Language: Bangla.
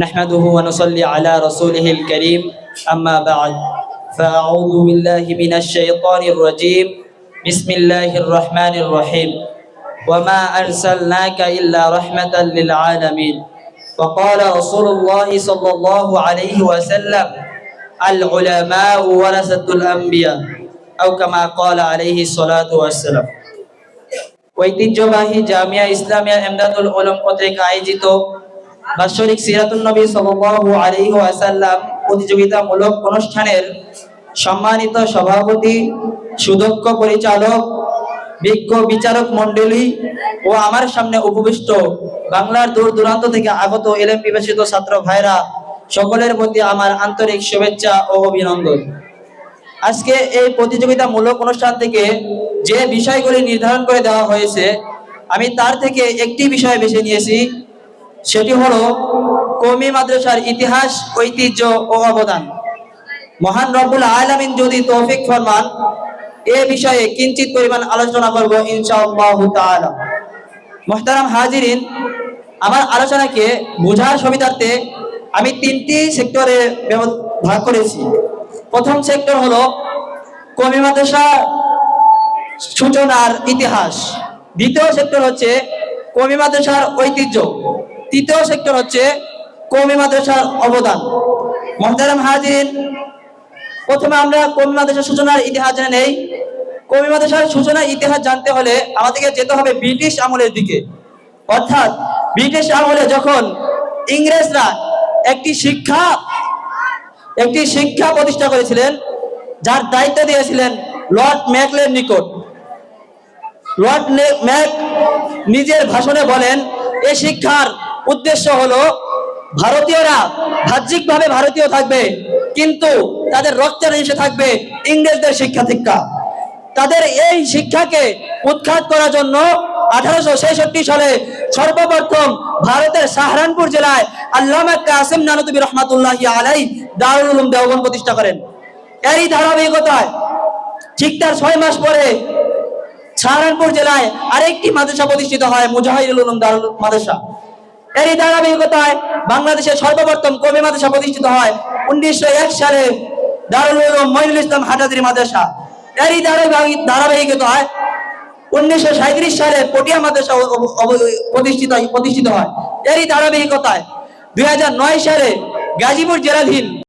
نحمده ونصلي على رسوله الكريم. أما بعد فأعوذ بالله من الشيطان الرجيم. بسم الله الرحمن الرحيم. وما أرسلناك إلا رحمة للعالمين. وقال رسول الله صلى الله عليه وسلم العلماء ورثة الأنبياء أو كما قال عليه الصلاة والسلام. ঐতিহ্যবাহী জামিয়া ইসলামিয়া এমদাদুল উলুম কর্তৃক আয়োজিত বাৎসরিক সিরাতুন নবী সাল্লাল্লাহু আলাইহি ওয়াসাল্লাম প্রতিযোগিতামূলক অনুষ্ঠানের সম্মানিত সভাপতি, সুদক্ষ পরিচালক, বিজ্ঞ বিচারক মণ্ডলী ও আমার সামনে উপবিষ্ট বাংলার দূর দূরান্ত থেকে আগত এলেম বিবেচিত ছাত্র ভাইরা, সকলের প্রতি আমার আন্তরিক শুভেচ্ছা ও অভিনন্দন। আজকে এই প্রতিযোগিতামূলক অনুষ্ঠান থেকে যে বিষয়গুলি নির্ধারণ করে দেওয়া হয়েছে, আমি তার থেকে একটি বিষয় বেছে নিয়েছি। সেটি হলো কমি মাদ্রাসার ইতিহাস, ঐতিহ্য ও অবদান। মহান রব্বুল আলামিন যদি তৌফিক ফরমান, এ বিষয়ে কিঞ্চিত পরিমাণ আলোচনা করব ইনশাআল্লাহ মোহতারাম হাজিরিন, আমার আলোচনাকে বোঝার সুবিধার্থে আমি তিনটি সেক্টরে ভাগ করেছি। প্রথম সেক্টর হলো কমি মাদ্রাসা সূচনার ইতিহাস। দ্বিতীয় সেক্টর হচ্ছে কমি মাদ্রাসার ঐতিহ্য। তৃতীয় সেক্টর হচ্ছে কমি মাদ্রাসার অবদান। মহতারাম হাজির প্রথমে আমরা কমি মাদ্রাসার সূচনার ইতিহাস জেনে নেই। কমি মাদ্রাসার সূচনার ইতিহাস জানতে হলে আমাদেরকে যেতে হবে ব্রিটিশ আমলের দিকে। অর্থাৎ ব্রিটিশ আমলে যখন ইংরেজরা একটি শিক্ষা একটি শিক্ষা প্রতিষ্ঠা করেছিলেন, যার দায়িত্ব দিয়েছিলেন লর্ড ম্যাকলের নিকট। লর্ড ম্যাক নিজের ভাষণে বলেন এই শিক্ষার উদ্দেশ্য হলো, ভারতীয়রা বাহ্যিকভাবে ভারতীয় থাকবে, কিন্তু তাদের রক্তের এসে থাকবে ইংরেজদের শিক্ষা দীক্ষা তাদের এই শিক্ষাকে উৎখাত করার জন্য আঠারোশো ছেষট্টি সালে সর্বপ্রথম ভারতের সাহারানপুর জেলায় আল্লামা কাসিম নানতুবি রহমাতুল্লাহ আলাই দারুল উলুম প্রতিষ্ঠা করেন। এরই ধারাবাহিকতায় ঠিক তার ছয় মাস পরে সাহারানপুর জেলায় আরেকটি মাদ্রাসা প্রতিষ্ঠিত হয়, মুজাহিদুল উলুম দারুল মাদ্রাসা। এরই ধারাবাহিকতায় বাংলাদেশের সর্বপ্রথম কবি মাদ্রাসা প্রতিষ্ঠিত হয় উনিশশো এক সালে দারুল উলুম মঈনুল ইসলাম হাটাদ্রি মাদ্রাসা। এরই ধারাবাহিক ধারাবাহিকতায় উনিশশো সাঁত্রিশ সালে পটিয়া মাদ্রাসা প্রতিষ্ঠিত প্রতিষ্ঠিত হয়। এরই ধারাবাহিকতায় দুই হাজার নয় সালে গাজীপুর জেলাধীন